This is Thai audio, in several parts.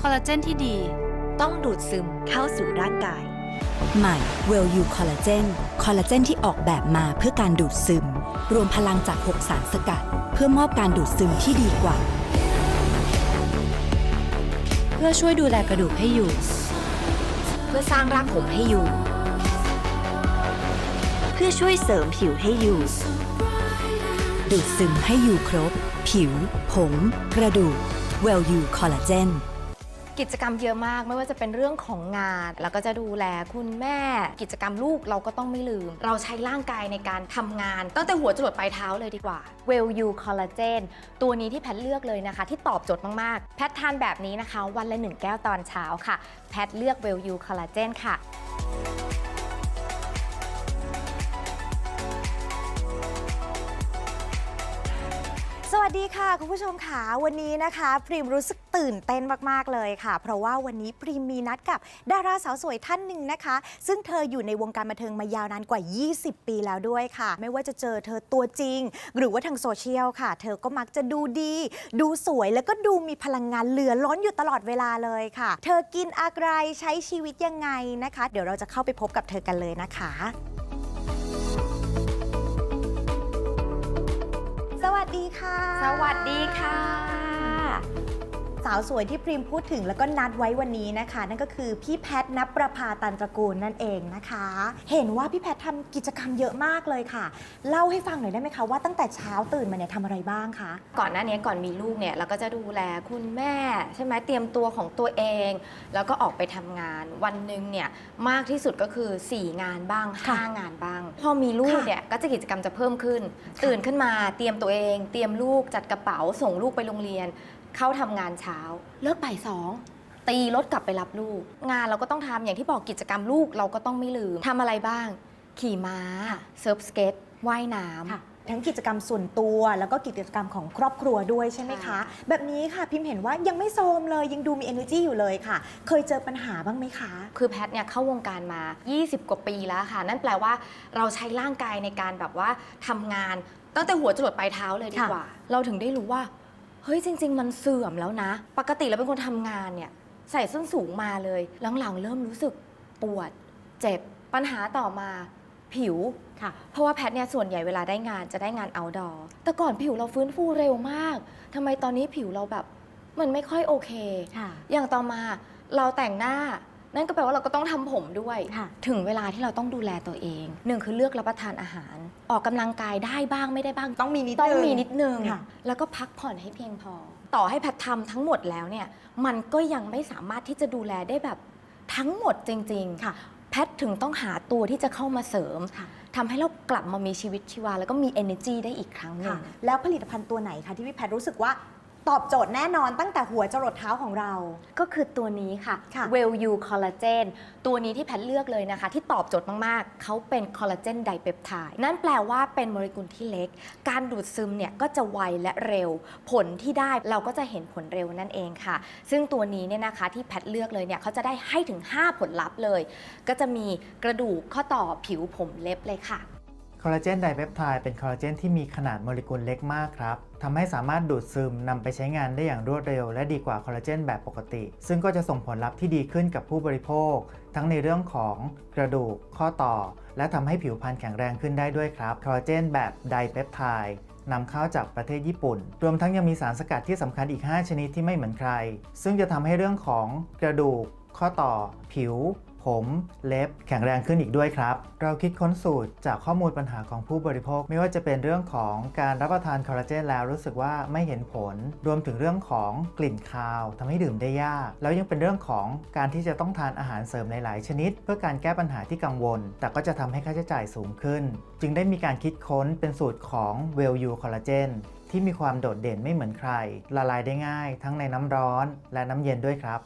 คอลลาเจนที่ดีต้องดูดซึมเข้าสู่ร่างกาย ใหม่ w e l l u Collagen คอลลาเจนที่ออกแบบมาเพื่อการดูดซึม รวมพลังจาก 6 สารสกัด เพื่อมอบการดูดซึมที่ดีกว่า เพื่อช่วยดูแลกระดูกให้อยู่ เพื่อสร้างรากผมให้อยู่ เพื่อช่วยเสริมผิวให้อยู่ ดูดซึมให้อยู่ครบ ผิว ผม กระดูก w e l l u Collagen กิจกรรมเยอะมากไม่ว่าจะเป็นเรื่องของงาน แล้วก็จะดูแลคุณแม่ กิจกรรมลูกเราก็ต้องไม่ลืม เราใช้ร่างกายในการทำงาน ตั้งแต่หัวจรดปลายเท้าเลยดีกว่า Well You Collagen ตัวนี้ที่แพทเลือกเลยนะคะ ที่ตอบโจทย์มาก ๆ แพททานแบบนี้นะคะ วันละ 1 แก้วตอนเช้าค่ะ แพทเลือก Well You Collagen ค่ะ สวัสดีค่ะ คุณผู้ชมค่ะวันนี้นะคะ พริมรู้สึกตื่นเต้นมาก ๆ เลยค่ะ เพราะว่าวันนี้พริมมีนัดกับดาราสาวสวยท่านหนึ่งนะคะ ซึ่งเธออยู่ในวงการบันเทิงมายาวนานกว่า 20 ปีแล้วด้วยค่ะ ไม่ว่าจะเจอเธอตัวจริง หรือว่าทางโซเชียลค่ะ เธอก็มักจะดูดี ดูสวยแล้วก็ดูมีพลังงานเหลือล้นอยู่ตลอดเวลาเลยค่ะ เธอกินอะไรใช้ชีวิตยังไงนะคะ เดี๋ยวเราจะเข้าไปพบกับเธอกันเลยนะคะ ดีค่ะ สวัสดีค่ะ สาวสวยที่พริมพูดถึงแล้วก็นัดไว้วันนี้นะคะ นั่นก็คือพี่แพทนประภาตันตระกูลนั่นเองนะคะ เห็นว่าพี่แพททำกิจกรรมเยอะมากเลยค่ะ เล่าให้ฟังหน่อยได้ไหมคะว่าตั้งแต่เช้าตื่นมาเนี่ยทำอะไรบ้างคะก่อนหน้านี้ก่อนมีลูกเนี่ยเราก็จะดูแลคุณแม่ ใช่ไหมเตรียมตัวของตัวเอง แล้วก็ออกไปทำงาน วันหนึ่งเนี่ยมากที่สุดก็คือ 4 งานบ้างค่ะ5งานบ้าง พอมีลูกค่ะเนี่ยก็จะกิจกรรมจะเพิ่มขึ้น ตื่นขึ้นมาเตรียมตัวเอง เตรียมลูกจัดกระเป๋าส่งลูกไปโรงเรียน เข้าทำงานเช้า เลิกบ่ายสองตีรถกลับไปรับลูก งานเราก็ต้องทำอย่างที่บอกกิจกรรมลูกเราก็ต้องไม่ลืมทำอะไรบ้าง ขี่ม้าเซิร์ฟสเก็ตว่ายน้ำ ค่ะทั้งกิจกรรมส่วนตัว แล้วก็กิจกรรมของครอบครัวด้วยใช่ไหมคะใช่แบบนี้ค่ะพิมเห็นว่ายังไม่โทรมเลยยังดูมี energy อยู่เลยค่ะ เคยเจอปัญหาบ้างไหมคะ คือแพทย์เนี่ยเข้าวงการมา 20 กว่าปีแล้วค่ะ นั่นแปลว่าเราใช้ร่างกายในการแบบว่าทำงานตั้งแต่หัวจรดปลายเท้าเลยดีค่ะกว่า เราถึงได้รู้ว่า เฮ้ยจริง ๆ มันเสื่อมแล้วนะ ปกติเราเป็นคนทำงานเนี่ยใส่ส้นสูงมาเลย หลังๆ เริ่มรู้สึกปวด เจ็บปัญหาต่อมาผิว ค่ะ เพราะว่าแพทย์เนี่ยส่วนใหญ่เวลาได้งานจะได้งาน outdoor แต่ก่อนผิวเราฟื้นฟูเร็วมากทำไมตอนนี้ผิวเราแบบ มันไม่ค่อยโอเค ค่ะ อย่างต่อมาเราแต่งหน้า นั่นก็แปลว่าเราก็ต้องทำผมด้วยค่ะถึงเวลาที่เราต้องดูแลตัวเองหนึ่งคือเลือกรับประทานอาหาร ออกกำลังกายได้บ้างไม่ได้บ้าง ต้องมีนิดต้องนึงมีนิดนึงค่ะแล้วก็พักผ่อนให้เพียงพอ ต่อให้แพทย์ทำทั้งหมดแล้วเนี่ยมันก็ยังไม่สามารถที่จะดูแลได้แบบทั้งหมดจริงๆค่ะแพทย์ถึงต้องหาตัวที่จะเข้ามาเสริมค่ะทำให้เรากลับมามีชีวิตชีวา แล้วก็มี energy ได้อีกครั้งหนึ่ค่ะงแล้วผลิตภัณฑ์ตัวไหนคะที่พี่แพทรู้สึกว่า ตอบโจทย์แน่นอนตั้งแต่หัวจรดเท้าของเรา ก็คือตัวนี้ค่ะ ค่ะ Well You Collagen ตัวนี้ที่แพทย์เลือกเลยนะคะ ที่ตอบโจทย์มากๆ เขาเป็นคอลลาเจนไดเปปไทด์นั่นแปลว่าเป็นโมเลกุลที่เล็ก การดูดซึมเนี่ยก็จะไวและเร็ว ผลที่ได้เราก็จะเห็นผลเร็วนั่นเองค่ะ ซึ่งตัวนี้เนี่ยนะคะที่แพทย์เลือกเลยเนี่ยเขาจะได้ให้ถึง 5 ผลลัพธ์เลย ก็จะมีกระดูกข้อต่อผิวผมเล็บเลยค่ะ คอลลาเจนไดเปปไทด์เป็นคอลลาเจนที่มีขนาดโมเลกุลเล็กมากครับทำให้สามารถดูดซึมนำไปใช้งานได้อย่างรวดเร็ว และดีกว่าคอลลาเจนแบบปกติ ซึ่งก็จะส่งผลลัพธ์ที่ดีขึ้นกับผู้บริโภค ทั้งในเรื่องของกระดูก ข้อต่อ และทำให้ผิวพรรณแข็งแรงขึ้นได้ด้วยครับ คอลลาเจนแบบไดเปปไทด์นำเข้าจากประเทศญี่ปุ่น รวมทั้งยังมีสารสกัดที่สำคัญอีก 5 ชนิดที่ไม่เหมือนใคร ซึ่งจะทำให้เรื่องของกระดูก ข้อต่อ ผิว ผมเล็บแข็งแรงขึ้นอีกด้วยครับ เราคิดค้นสูตรจากข้อมูลปัญหาของผู้บริโภค ไม่ว่าจะเป็นเรื่องของการรับประทานคอลลาเจนแล้วรู้สึกว่าไม่เห็นผล รวมถึงเรื่องของกลิ่นคาวทำให้ดื่มได้ยาก แล้วยังเป็นเรื่องของการที่จะต้องทานอาหารเสริมหลาย ๆ ชนิด เพื่อการแก้ปัญหาที่กังวล แต่ก็จะทำให้ค่าใช้จ่ายสูงขึ้น จึงได้มีการคิดค้นเป็นสูตรของ Well You Collagen ที่มีความโดดเด่นไม่เหมือนใคร ละลายได้ง่าย ทั้งในน้ำร้อนและน้ำเย็นด้วยครับ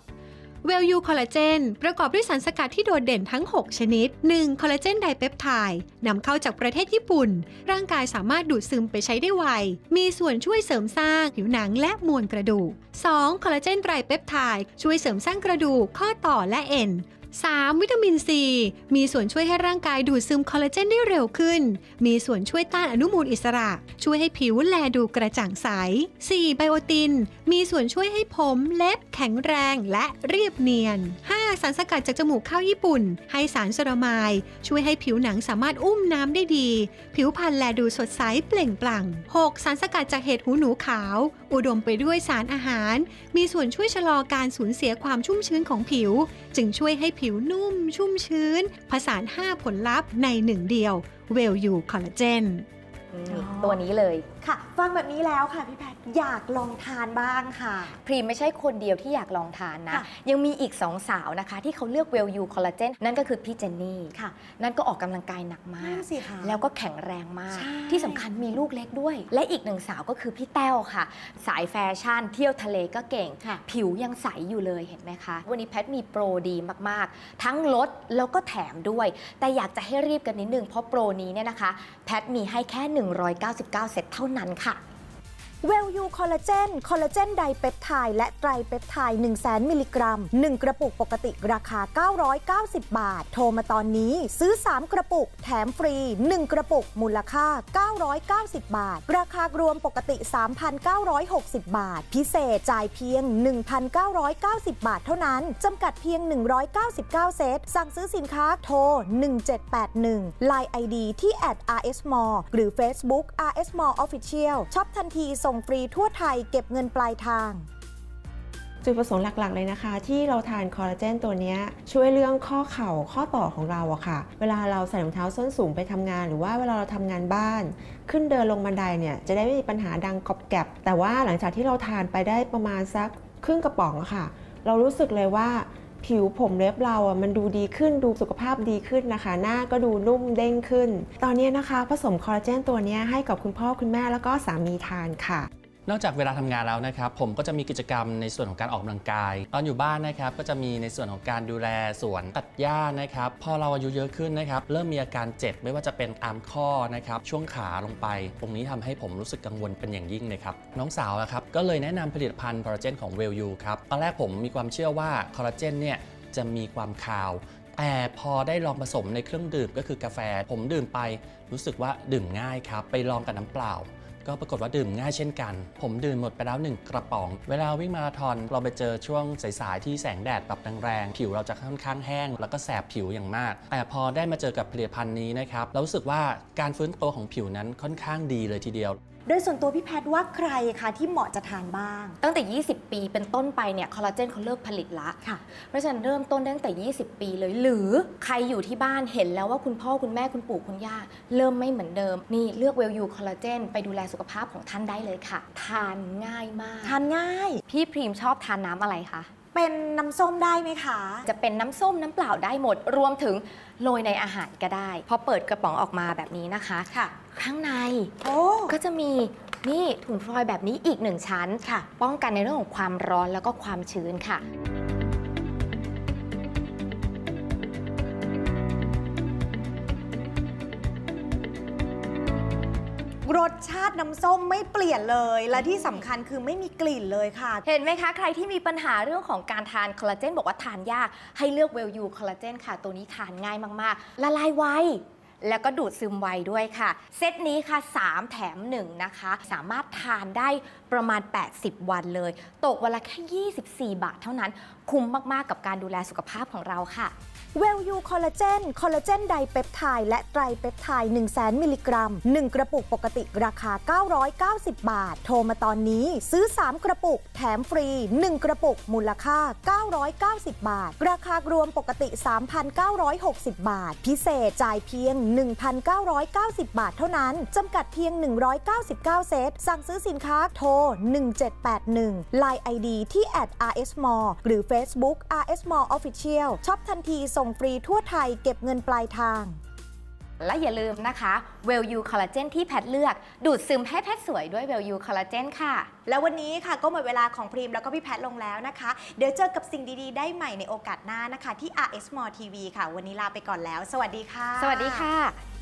เวลยูคอลลาเจนประกอบด้วยสารสกัดที่โดดเด่นทั้ง 6 ชนิด 1. คอลลาเจนไดเปปไทด์นำเข้าจากประเทศญี่ปุ่น ร่างกายสามารถดูดซึมไปใช้ได้ไว มีส่วนช่วยเสริมสร้างผิวหนังและมวลกระดูก 2. คอลลาเจนไตรเปปไทด์ช่วยเสริมสร้างกระดูก ข้อต่อและเอ็น 3. วิตามินซีมีส่วนช่วยให้ร่างกายดูดซึมคอลลาเจนได้เร็วขึ้น มีส่วนช่วยต้านอนุมูลอิสระ ช่วยให้ผิวแลดูกระจ่างใส 4. ไบโอติน มีส่วนช่วยให้ผมเล็บแข็งแรงและเรียบเนียน 5. สารสกัดจากจมูกข้าวญี่ปุ่น ให้สารเซรามาย ช่วยให้ผิวหนังสามารถอุ้มน้ำได้ดี ผิวพรรณแลดูสดใสเปล่งปลั่ง 6. สารสกัดจากเห็ดหูหนูขาว อุดมไปด้วยสารอาหาร มีส่วนช่วยชะลอการสูญเสียความชุ่มชื้นของผิว จึงช่วยให้ผิวนุ่มชุ่มชื้น ผสาน 5 ผลลัพธ์ในหนึ่งเดียว เวลยูคอลลาเจน ตัวนี้เลยค่ะ ฟังแบบนี้แล้วค่ะพี่แพทย์อยากลองทานบ้างค่ะพรีมไม่ใช่คนเดียวที่อยากลองทานนะค่ะยังมีอีกสองสาวนะคะ ที่เขาเลือกเวลยูคอลลาเจนนั่นก็คือพี่เจนนี่ค่ะ นั่นก็ออกกำลังกายหนักมานั่กนสิคะแล้วก็แข็งแรงมากใช่ที่สำคัญมีลูกเล็กด้วย และอีกหนึ่งสาวก็คือพี่แต้วค่ะ สายแฟชั่น เที่ยวทะเลก็เก่งค่ะผิวยังใสอยู่เลยเห็นไหมคะ วันนี้แพทมีโปรดีมากๆ ทั้งลดแล้วก็แถมด้วย แต่อยากจะให้รีบกันนิดนึงเพราะโปรนี้เนี่ยนะคะ แพทมีให้แค่199 เซตเท่านั้นค่ะ เวลยูคอลลาเจนคอลลาเจนไดเปปไทด์และไตรเปปไทด์1 0 0 0 0มิลลิกรัม 1 กระปุกปกติราคา 990 บาท โทรมาตอนนี้ซื้อ 3 กระปุก แถมฟรี 1 กระปุก มูลค่า 990 บาท ราคารวมปกติ 3,960 บาท พิเศษจ่ายเพียง 1,990 บาทเท่านั้น จำกัดเพียง 199 เซต สั่งซื้อสินค้าโทร 1781 Line ID ที่ @rsmall หรือ Facebook rsmall official ช็อปทันทีส่งฟรีทั่วไทยเก็บเงินปลายทางจุดประสงค์หลักๆ เลยนะคะ ที่เราทานคอลลาเจนตัวนี้ช่วยเรื่องข้อเข่าข้อต่อของเราอะค่ะ เวลาเราใส่รองเท้าส้นสูงไปทำงาน หรือว่าเวลาเราทำงานบ้าน ขึ้นเดินลงบันไดเนี่ยจะได้ไม่มีปัญหาดังกรอบแกรบแต่ว่าหลังจากที่เราทานไปได้ประมาณสักครึ่งกระป๋องอะค่ะ เรารู้สึกเลยว่า ผิวผมเล็บเราอะมันดูดีขึ้นดูสุขภาพดีขึ้นนะคะ หน้าก็ดูนุ่มเด้งขึ้น ตอนนี้นะคะ ผสมคอลลาเจนตัวนี้ให้กับคุณพ่อคุณแม่แล้วก็สามีทานค่ะ นอกจากเวลาทำงานแล้วนะครับ ผมก็จะมีกิจกรรมในส่วนของการออกกำลังกาย ตอนอยู่บ้านนะครับก็จะมีในส่วนของการดูแลสวนตัดหญ้านะครับ พอเราอายุเยอะขึ้นนะครับ เริ่มมีอาการเจ็บไม่ว่าจะเป็นตามข้อนะครับ ช่วงขาลงไป ตรงนี้ทำให้ผมรู้สึกกังวลเป็นอย่างยิ่งเลยครับ น้องสาวนะครับก็เลยแนะนำผลิตภัณฑ์คอลลาเจนของเวลยูครับตอนแรกผมมีความเชื่อว่าคอลลาเจนเนี่ยจะมีความคาวแต่พอได้ลองผสมในเครื่องดื่มก็คือกาแฟ ผมดื่มไป รู้สึกว่าดื่มง่ายครับ ไปลองกับน้ำเปล่า ก็ปรากฏว่าดื่มง่ายเช่นกัน ผมดื่มหมดไปแล้ว 1 กระป๋อง เวลาวิ่งมาราธอนเราไปเจอช่วงสายๆที่แสงแดดแบบแรงๆผิวเราจะค่อนข้างแห้ง แล้วก็แสบผิวอย่างมาก แต่พอได้มาเจอกับผลิตภัณฑ์นี้นะครับเรารู้สึกว่าการฟื้นตัวของผิวนั้นค่อนข้างดีเลยทีเดียว โดยส่วนตัวพี่แพทย์ว่าใครคะที่เหมาะจะทานบ้าง ตั้งแต่ 20 ปีเป็นต้นไปเนี่ยคอลลาเจนเขาเลิกผลิตละค่ะ เพราะฉะนั้นเริ่มต้นตั้งแต่ 20 ปีเลย หรือใครอยู่ที่บ้านเห็นแล้วว่าคุณพ่อคุณแม่คุณปู่คุณย่า เริ่มไม่เหมือนเดิม นี่เลือกเวลยูคอลลาเจนไปดูแลสุขภาพของท่านได้เลยค่ะ ทานง่ายมาก ทานง่าย พี่พรีมชอบทานน้ำอะไรคะ เป็นน้ำส้มได้ไหมคะ จะเป็นน้ำส้มน้ำเปล่าได้หมด รวมถึงโรยในอาหารก็ได้ พอเปิดกระป๋องออกมาแบบนี้นะคะ ค่ะ ข้างในโอ้ ก็จะมีนี่ถุงฟอยล์แบบนี้อีกหนึ่งชั้น ค่ะ ป้องกันในเรื่องของความร้อนแล้วก็ความชื้นค่ะ สชาติน้ำส้มไม่เปลี่ยนเลย และที่สำคัญคือไม่มีกลิ่นเลยค่ะ เห็นไหมคะ ใครที่มีปัญหาเรื่องของการทานคอลลาเจนบอกว่าทานยากให้เลือกเวลยูคอลลาเจนค่ะ ตัวนี้ทานง่ายมากๆ ละลายไวแล้วก็ดูดซึมไวด้วยค่ะ เซตนี้ค่ะ 3 แถม 1 นะคะ สามารถทานได้ประมาณ 80 วันเลย ตกวันละแค่ 24 บาทเท่านั้น คุ้มมาก ๆ กับการดูแลสุขภาพของเราค่ะ เวลยูคอลลาเจนคอลลาเจนไดเปปไทด์และไตรเปปไทด์1 0 0 0 0มิลลิกรัม 1 กระปุกปกติราคา 990 บาท โทรมาตอนนี้ซื้อ 3 กระปุก แถมฟรี 1 กระปุก มูลค่า 990 บาท ราคารวมปกติ 3,960 บาท พิเศษจ่ายเพียง 1,990 บาทเท่านั้น จำกัดเพียง 199 เซต สั่งซื้อสินค้าโทร 1781 Line ID ที่ @rsmall หรือ Facebook rsmall official ช็อปทันทีส่งฟรีทั่วไทยเก็บเงินปลายทาง และอย่าลืมนะคะเวลยูคอลลาเจนที่แพทย์เลือก ดูดซึมให้แพทย์สวยด้วยเวลยูคอลลาเจนค่ะ แล้ววันนี้ค่ะก็หมดเวลาของพรีมแล้วก็พี่แพทย์ลงแล้วนะคะ เดี๋ยวเจอกับสิ่งดีๆ ได้ใหม่ในโอกาสหน้านะคะ ที่ RS More TV ค่ะ วันนี้ลาไปก่อนแล้ว สวัสดีค่ะ สวัสดีค่ะ